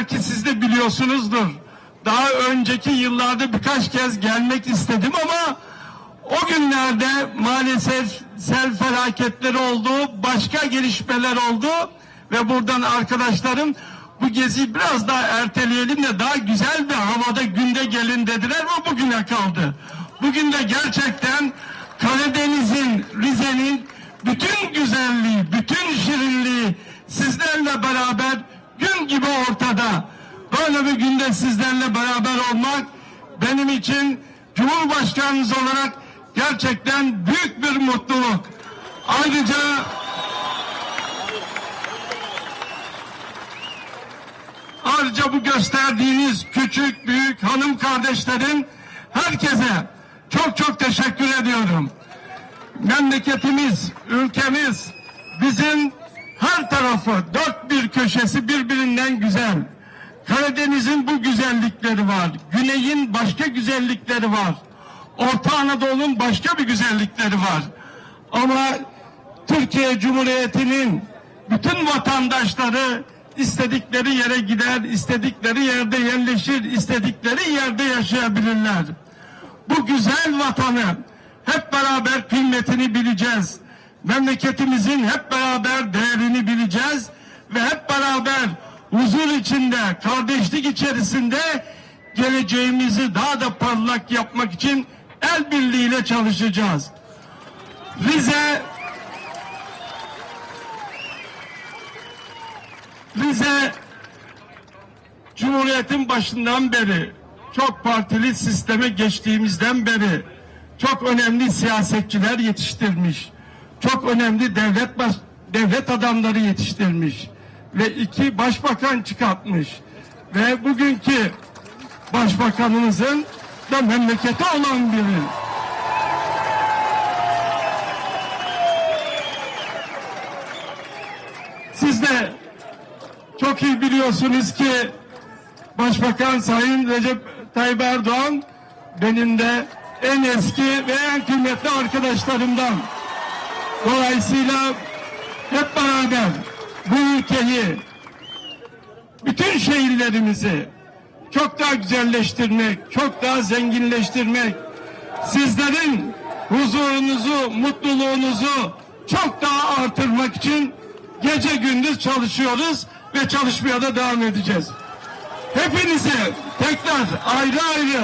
belki siz de biliyorsunuzdur. Daha önceki yıllarda birkaç kez gelmek istedim ama o günlerde maalesef sel felaketleri oldu, başka gelişmeler oldu ve buradan arkadaşlarım bu geziyi biraz daha erteleyelim de daha güzel bir havada günde gelin dediler ve bugüne kaldı. Bugün de gerçekten Karadeniz'in, Rize'nin bütün güzelliği, bütün şirinliği sizlerle beraber gibi ortada. Böyle bir günde sizlerle beraber olmak benim için Cumhurbaşkanınız olarak gerçekten büyük bir mutluluk. Ayrıca Ayrıca bu gösterdiğiniz küçük büyük hanım kardeşlerin herkese çok çok teşekkür ediyorum. Memleketimiz, ülkemiz bizim her tarafı dört bir köşesi birbirinden güzel. Karadeniz'in bu güzellikleri var. Güney'in başka güzellikleri var. Orta Anadolu'nun başka bir güzellikleri var. Ama Türkiye Cumhuriyeti'nin bütün vatandaşları istedikleri yere gider, istedikleri yerde yerleşir, istedikleri yerde yaşayabilirler. Bu güzel vatanı hep beraber kıymetini bileceğiz. Memleketimizin hep beraber değerini bileceğiz ve hep beraber huzur içinde, kardeşlik içerisinde geleceğimizi daha da parlak yapmak için el birliğiyle çalışacağız. Rize Rize Cumhuriyet'in başından beri çok partili sisteme geçtiğimizden beri çok önemli siyasetçiler yetiştirmiş. Çok önemli devlet baş, devlet adamları yetiştirmiş ve iki başbakan çıkartmış. Ve bugünkü başbakanımızın da memleketi olan biri. Siz de çok iyi biliyorsunuz ki Başbakan Sayın Recep Tayyip Erdoğan benim de en eski ve en kıymetli arkadaşlarımdan. Dolayısıyla hep beraber bu ülkeyi, şehirlerimizi çok daha güzelleştirmek, çok daha zenginleştirmek, sizlerin huzurunuzu, mutluluğunuzu çok daha artırmak için gece gündüz çalışıyoruz ve çalışmaya da devam edeceğiz. Hepinize tekrar ayrı ayrı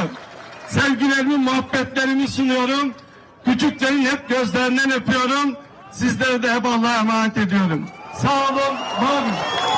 sevgilerimi, muhabbetlerimi sunuyorum. Küçüklerin hep gözlerinden öpüyorum. Sizlere de hep Allah'a emanet ediyorum. Sağ olun, var olun.